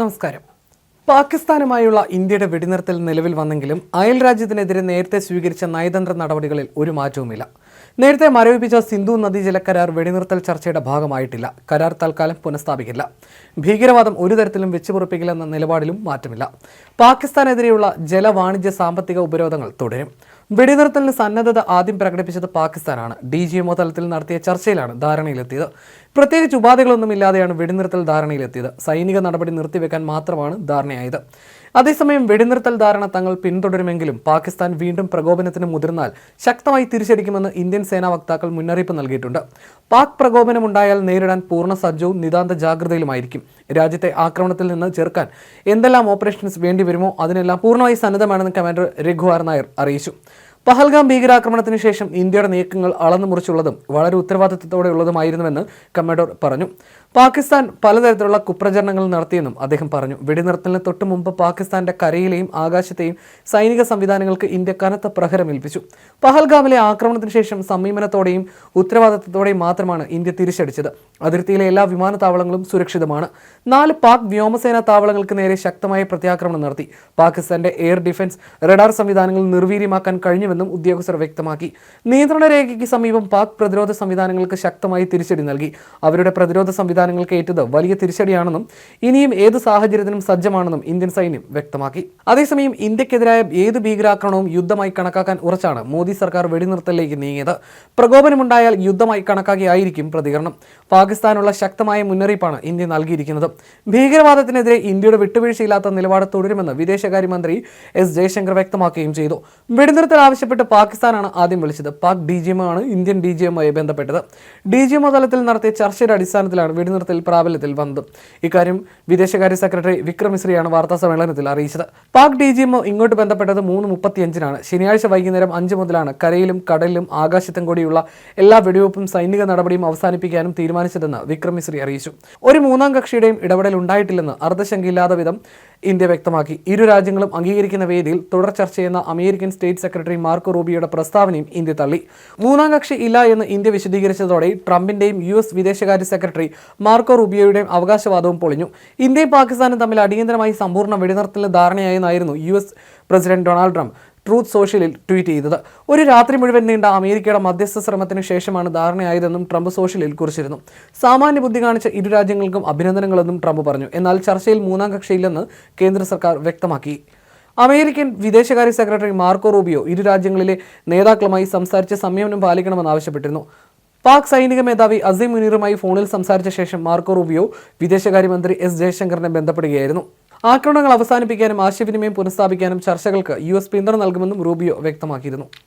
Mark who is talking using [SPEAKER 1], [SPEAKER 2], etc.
[SPEAKER 1] നമസ്കാരം. പാകിസ്ഥാനുമായുള്ള ഇന്ത്യയുടെ വെടിനിർത്തൽ നിലവിൽ വന്നെങ്കിലും അയൽ രാജ്യത്തിനെതിരെ നേരത്തെ സ്വീകരിച്ച നയതന്ത്ര നടപടികളിൽ ഒരു മാറ്റവുമില്ല. നേരത്തെ മരവിപ്പിച്ച സിന്ധു നദീജല കരാർ വെടിനിർത്തൽ ചർച്ചയുടെ ഭാഗമായിട്ടില്ല. കരാർ തൽക്കാലം പുനഃസ്ഥാപിക്കില്ല. ഭീകരവാദം ഒരു തരത്തിലും വെച്ചുപുറപ്പിക്കില്ലെന്ന നിലപാടിലും മാറ്റമില്ല. പാകിസ്ഥാനെതിരെയുള്ള ജലവാണിജ്യ സാമ്പത്തിക ഉപരോധങ്ങൾ തുടരും. വെടിനിർത്തലിന് സന്നദ്ധത ആദ്യം പ്രകടിപ്പിച്ചത് പാകിസ്ഥാനാണ്. ഡി ജി എംഒ തലത്തിൽ നടത്തിയ ചർച്ചയിലാണ് ധാരണയിലെത്തിയത്. പ്രത്യേകിച്ച് ഉപാധികളൊന്നും ഇല്ലാതെയാണ് വെടിനിർത്തൽ ധാരണയിലെത്തിയത്. സൈനിക നടപടി നിർത്തിവെക്കാൻ മാത്രമാണ് ധാരണയായത്. അതേസമയം വെടിനിർത്തൽ ധാരണ തങ്ങൾ പിന്തുടരുമെങ്കിലും പാകിസ്ഥാൻ വീണ്ടും പ്രകോപനത്തിന് മുതിർന്നാൽ ശക്തമായി തിരിച്ചടിക്കുമെന്ന് ഇന്ത്യൻ സേനാ വക്താക്കൾ മുന്നറിയിപ്പ് നൽകിയിട്ടുണ്ട്. പാക് പ്രകോപനമുണ്ടായാൽ നേരിടാൻ പൂർണ സജ്ജവും നിതാന്ത ജാഗ്രതയിലുമായിരിക്കും. രാജ്യത്തെ ആക്രമണത്തിൽ നിന്ന് ചെറുക്കാൻ എന്തെല്ലാം ഓപ്പറേഷൻസ് വേണ്ടിവരുമോ അതിനെല്ലാം പൂർണമായി സന്നദ്ധമാണെന്ന് കമാൻഡർ രഘുവാർ നായർ അറിയിച്ചു. പഹൽഗാം ഭീകരാക്രമണത്തിന് ശേഷം ഇന്ത്യയുടെ നീക്കങ്ങൾ അളന്നു മുറിച്ചുള്ളതും വളരെ ഉത്തരവാദിത്തത്തോടെയുള്ളതുമായിരുന്നുവെന്ന് കമാൻഡർ പറഞ്ഞു. പാകിസ്ഥാൻ പലതരത്തിലുള്ള കുപ്രചരണങ്ങൾ നടത്തിയെന്നും അദ്ദേഹം പറഞ്ഞു. വെടിനിർത്തലിന് തൊട്ടു മുമ്പ് പാകിസ്ഥാന്റെ കരയിലെയും ആകാശത്തെയും സൈനിക സംവിധാനങ്ങൾക്ക് ഇന്ത്യ കനത്ത പ്രഹരമേൽപ്പിച്ചു പഹൽഗാമിലെ ആക്രമണത്തിന് ശേഷം സംയമനത്തോടെയും ഉത്തരവാദിത്തത്തോടെയും മാത്രമാണ് ഇന്ത്യ തിരിച്ചടിച്ചത്. അതിർത്തിയിലെ എല്ലാ വിമാനത്താവളങ്ങളും സുരക്ഷിതമാണ്. നാല് പാക് വ്യോമസേനാ താവളങ്ങൾക്ക് നേരെ ശക്തമായ പ്രത്യാക്രമണം നടത്തി. പാകിസ്ഥാന്റെ എയർ ഡിഫൻസ് റഡാർ സംവിധാനങ്ങൾ നിർവീര്യമാക്കാൻ കഴിഞ്ഞുവെന്നും ഉദ്യോഗസ്ഥർ വ്യക്തമാക്കി. നിയന്ത്രണ രേഖയ്ക്ക് സമീപം പാക് പ്രതിരോധ സംവിധാനങ്ങൾക്ക് ശക്തമായി തിരിച്ചടി നൽകി. അവരുടെ പ്രതിരോധ സംവിധാനങ്ങൾക്ക് ഏറ്റത് വലിയ തിരിച്ചടിയാണെന്നും ഇനിയും ഏത് സാഹചര്യത്തിനും സജ്ജമാണെന്നും ഇന്ത്യൻ സൈന്യം വ്യക്തമാക്കി. അതേസമയം ഇന്ത്യക്കെതിരായ ഏത് ഭീകരാക്രമണവും യുദ്ധമായി കണക്കാക്കാൻ ഉറച്ചാണ് മോദി സർക്കാർ വെടിനിർത്തലിലേക്ക് നീങ്ങിയത്. പ്രകോപനമുണ്ടായാൽ യുദ്ധമായി കണക്കാക്കിയായിരിക്കും പ്രതികരണം. പാകിസ്ഥാനുള്ള ശക്തമായ മുന്നറിയിപ്പാണ് ഇന്ത്യ നൽകിയിരിക്കുന്നത്. ഭീകരവാദത്തിനെതിരെ ഇന്ത്യയുടെ വിട്ടുവീഴ്ചയില്ലാത്ത നിലപാട് തുടരുമെന്ന് വിദേശകാര്യമന്ത്രി എസ് ജയശങ്കർ വ്യക്തമാക്കുകയും ചെയ്തു. വെടിനിർത്തൽ ആവശ്യപ്പെട്ട് പാകിസ്ഥാനാണ് ആദ്യം വിളിച്ചത്. പാക് ഡി ജി എം ആണ് ഇന്ത്യൻ ഡി ജി എമ്മുമായി ബന്ധപ്പെട്ടത്. ഡി ജി എം തലത്തിൽ നടത്തിയ ചർച്ചയുടെ അടിസ്ഥാനത്തിലാണ് വെടിനിർത്തൽ പ്രാബല്യത്തിൽ വന്നു. ഇക്കാര്യം വിദേശകാര്യ സെക്രട്ടറി വിക്രം മിശ്രിയാണ് വാർത്താ സമ്മേളനത്തിൽ അറിയിച്ചത്. പാക് ഡി ജി എം ഇങ്ങോട്ട് ബന്ധപ്പെട്ടത് മൂന്ന് മുപ്പത്തിയഞ്ചിനാണ്. ശനിയാഴ്ച വൈകുന്നേരം അഞ്ച് മുതലാണ് കരയിലും കടലിലും ആകാശത്തും കൂടിയുള്ള എല്ലാ വെടിവെപ്പും സൈനിക നടപടിയും അവസാനിപ്പിക്കാനും തീരുമാനിച്ചതെന്ന് വിക്രം മിശ്രി അറിയിച്ചു. ഒരു മൂന്നാം കക്ഷിയുടെയും ഇടപെടൽ ഉണ്ടായിട്ടില്ലെന്ന് അർദ്ധശങ്കയില്ലാത്ത വിധം ഇന്ത്യ വ്യക്തമാക്കി. ഇരു രാജ്യങ്ങളും അംഗീകരിക്കുന്ന വേദിയിൽ തുടർ ചർച്ച ചെയ്യുന്ന അമേരിക്കൻ സ്റ്റേറ്റ് സെക്രട്ടറി മാർക്കോ റൂബിയുടെ പ്രസ്താവനയും ഇന്ത്യ തള്ളി. മൂന്നാം കക്ഷി ഇല്ല എന്ന് ഇന്ത്യ വിശദീകരിച്ചതോടെ ട്രംപിന്റെയും യു എസ് വിദേശകാര്യ സെക്രട്ടറി മാർക്കോ റൂബിയോയുടെയും അവകാശവാദവും പൊളിഞ്ഞു. ഇന്ത്യയും പാകിസ്ഥാനും തമ്മിൽ അടിയന്തരമായി സമ്പൂർണ വെടിനിർത്തലിന് ധാരണയായെന്നായിരുന്നു U S president Donald Trump Truth സോഷ്യലിൽ tweet ചെയ്തത്. ഒരു രാത്രി മുഴുവൻ നീണ്ട അമേരിക്കയുടെ മധ്യസ്ഥ ശ്രമത്തിന് ശേഷമാണ് ധാരണയായതെന്നും ട്രംപ് സോഷ്യലിൽ കുറിച്ചിരുന്നു. സാമാന്യ ബുദ്ധി കാണിച്ച ഇരു രാജ്യങ്ങൾക്കും അഭിനന്ദനങ്ങളെന്നും ട്രംപ് പറഞ്ഞു. എന്നാൽ ചർച്ചയിൽ മൂന്നാം കക്ഷിയില്ലെന്ന് കേന്ദ്ര സർക്കാർ വ്യക്തമാക്കി. അമേരിക്കൻ വിദേശകാര്യ സെക്രട്ടറി മാർക്കോ റൂബിയോ ഇരു രാജ്യങ്ങളിലെ നേതാക്കളുമായി സംസാരിച്ച് സംയമനം പാലിക്കണമെന്ന് ആവശ്യപ്പെട്ടിരുന്നു. പാക് സൈനിക മേധാവി അസീം മുനീറുമായി ഫോണിൽ സംസാരിച്ച ശേഷം മാർക്കോ റൂബിയോ വിദേശകാര്യമന്ത്രി എസ് ജയശങ്കറിനെ ബന്ധപ്പെടുകയായിരുന്നു. ആക്രമണങ്ങൾ അവസാനിപ്പിക്കാനും ആശയവിനിമയം പുനഃസ്ഥാപിക്കാനും ചർച്ചകൾക്ക് യു എസ് പിന്തുണ നൽകുമെന്നും റൂബിയോ വ്യക്തമാക്കിയിരുന്നു.